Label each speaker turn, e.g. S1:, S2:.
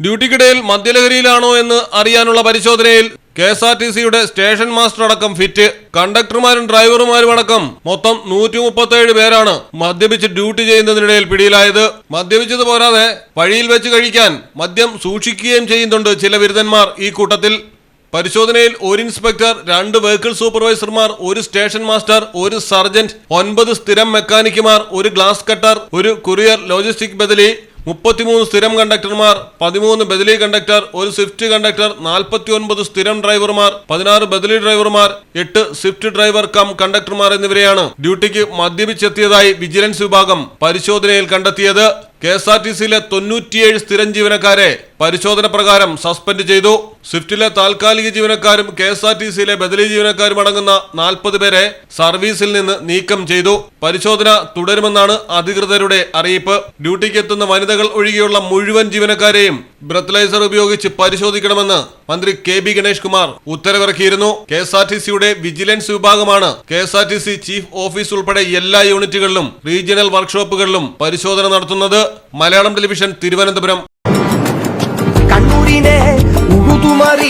S1: ഡ്യൂട്ടിക്കിടയിൽ മദ്യലഹരിയിലാണോ എന്ന് അറിയാനുള്ള പരിശോധനയിൽ കെ എസ് ആർ ടി സിയുടെ സ്റ്റേഷൻ മാസ്റ്റർ അടക്കം ഫിറ്റ്. കണ്ടക്ടർമാരും ഡ്രൈവർമാരും അടക്കം മൊത്തം നൂറ്റി മുപ്പത്തേഴ് പേരാണ് മദ്യപിച്ച് ഡ്യൂട്ടി ചെയ്യുന്നതിനിടയിൽ പിടിയിലായത്. മദ്യപിച്ചത് പോരാതെ വഴിയിൽ വെച്ച് കഴിക്കാൻ മദ്യം സൂക്ഷിക്കുകയും ചെയ്യുന്നുണ്ട് ചില ബിരുദന്മാർ ഈ കൂട്ടത്തിൽ. പരിശോധനയിൽ ഒരു ഇൻസ്പെക്ടർ രണ്ട് വെഹിക്കിൾ സൂപ്പർവൈസർമാർ ഒരു സ്റ്റേഷൻ മാസ്റ്റർ ഒരു സർജന്റ് ഒൻപത് സ്ഥിരം മെക്കാനിക്കുമാർ ഒരു ഗ്ലാസ് കട്ടർ ഒരു കുറിയർ ലോജിസ്റ്റിക് ബദലി മുപ്പത്തിമൂന്ന് സ്ഥിരം കണ്ടക്ടർമാർ പതിമൂന്ന് ബദലി കണ്ടക്ടർ ഒരു സ്വിഫ്റ്റ് കണ്ടക്ടർ നാൽപ്പത്തി ഒൻപത് സ്ഥിരം ഡ്രൈവർമാർ പതിനാറ് ബദലി ഡ്രൈവർമാർ എട്ട് സ്വിഫ്റ്റ് ഡ്രൈവർ കം കണ്ടക്ടർമാർ എന്നിവരെയാണ് ഡ്യൂട്ടിക്ക് മദ്യപിച്ചെത്തിയതായി വിജിലൻസ് വിഭാഗം പരിശോധനയിൽ കണ്ടെത്തിയത്. കെ എസ് ആർ ടി സിയിലെ തൊണ്ണൂറ്റിയേഴ് സ്ഥിരം ജീവനക്കാരെ പരിശോധന പ്രകാരം സസ്പെൻഡ് ചെയ്തു. സ്വിഫ്റ്റിലെ താൽക്കാലിക ജീവനക്കാരും കെ എസ് ആർ ടി സിയിലെ ബദലി ജീവനക്കാരും അടങ്ങുന്ന നാൽപ്പത് പേരെ സർവീസിൽ നിന്ന് നീക്കം ചെയ്തു. പരിശോധന തുടരുമെന്നാണ് അധികൃതരുടെ അറിയിപ്പ്. ഡ്യൂട്ടിക്ക് എത്തുന്ന വനിതകൾ ഒഴികെയുള്ള മുഴുവൻ ജീവനക്കാരെയും ബ്രത്ലൈസർ ഉപയോഗിച്ച് പരിശോധിക്കണമെന്ന് മന്ത്രി കെ ബി ഗണേഷ് കുമാർ ഉത്തരവിറക്കിയിരുന്നു. കെ എസ് ആർ ടി സിയുടെ വിജിലൻസ് വിഭാഗമാണ് K S R T C chief office ഉൾപ്പെടെ എല്ലാ യൂണിറ്റുകളിലും റീജിയണൽ വർക്ക്ഷോപ്പുകളിലും പരിശോധന നടത്തുന്നത്. മലയാളം ടെലിവിഷൻ തിരുവനന്തപുരം.